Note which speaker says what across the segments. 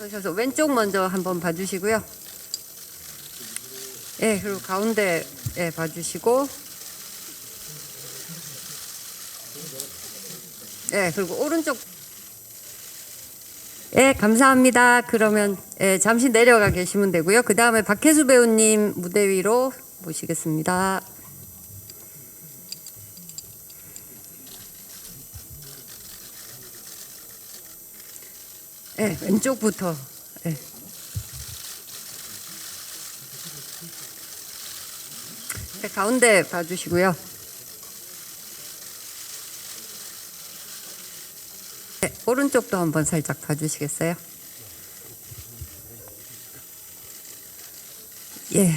Speaker 1: 서셔서 왼쪽 먼저 한번 봐주시고요. 예, 그리고 가운데 예, 봐주시고. 예, 그리고 오른쪽. 예, 감사합니다. 그러면 예, 잠시 내려가 계시면 되고요. 그 다음에 박혜수 배우님 무대 위로 모시겠습니다. 예, 왼쪽부터. 예. 네, 가운데 봐주시고요. 네, 오른쪽도 한번 살짝 봐주시겠어요? 예.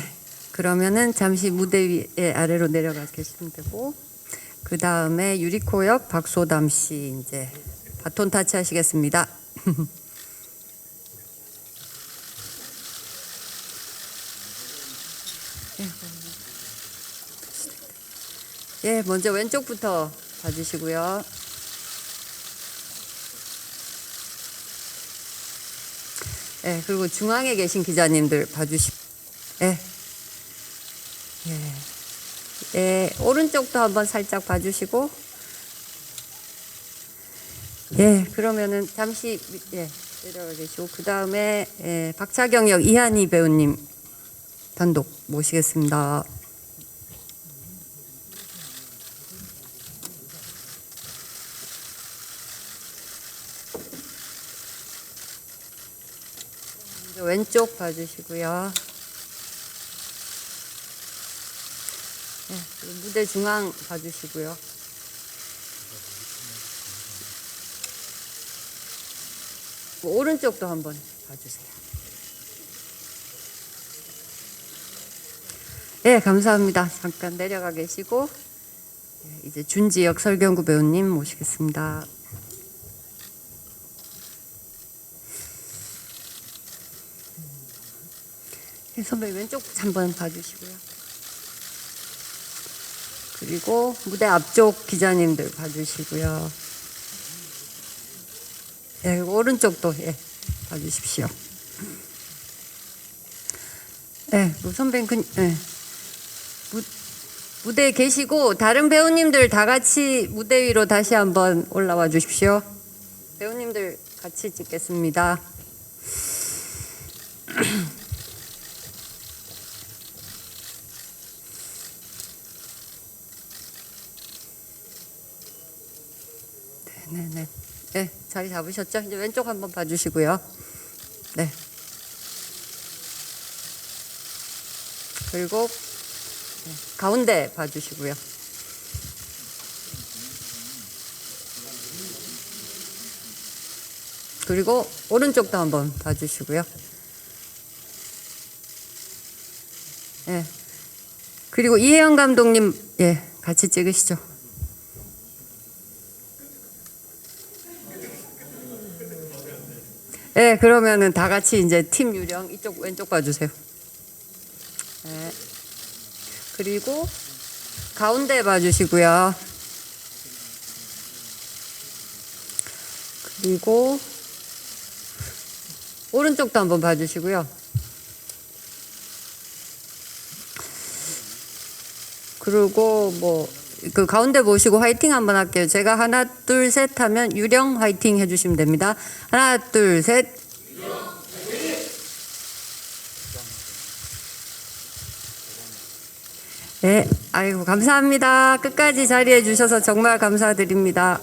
Speaker 1: 그러면은 잠시 무대 위에 아래로 내려가 계시면 되고, 그 다음에 유리코역 박소담 씨 이제 바톤 타치 하시겠습니다. 예, 먼저 왼쪽부터 봐주시고요. 예, 그리고 중앙에 계신 기자님들 봐주시. 예. 예. 예, 오른쪽도 한번 살짝 봐주시고. 예, 그러면은 잠시 예, 내려가 계시고 그 다음에 예, 박차경역 이한희 배우님 단독 모시겠습니다. 왼쪽 봐주시고요. 네, 무대 중앙 봐주시고요. 뭐 오른쪽도 한번 봐주세요. 네, 감사합니다. 잠깐 내려가 계시고 네, 이제 준지역 설경구 배우님 모시겠습니다. 네, 선배 왼쪽 한번 봐주시고요. 그리고 무대 앞쪽 기자님들 봐주시고요. 예, 오른쪽도 예, 봐주십시오. 예, 그 선배님 그, 예. 무, 무대에 계시고 다른 배우님들 다 같이 무대 위로 다시 한번 올라와 주십시오. 배우님들 같이 찍겠습니다. 네네. 네, 자리 잡으셨죠? 이제 왼쪽 한번 봐주시고요. 네. 그리고 네, 가운데 봐주시고요. 그리고 오른쪽도 한번 봐주시고요. 예. 그리고 이혜영 감독님, 예, 같이 찍으시죠. 네, 그러면은 다 같이 이제 팀 유령 이쪽 왼쪽 봐주세요. 네. 그리고 가운데 봐주시고요. 그리고 오른쪽도 한번 봐주시고요. 그리고 뭐 그 가운데 보시고 화이팅 한번 할게요. 제가 하나 둘 셋 하면 유령 화이팅 해주시면 됩니다. 하나 둘 셋. 네, 아이고 감사합니다. 끝까지 자리해 주셔서 정말 감사드립니다.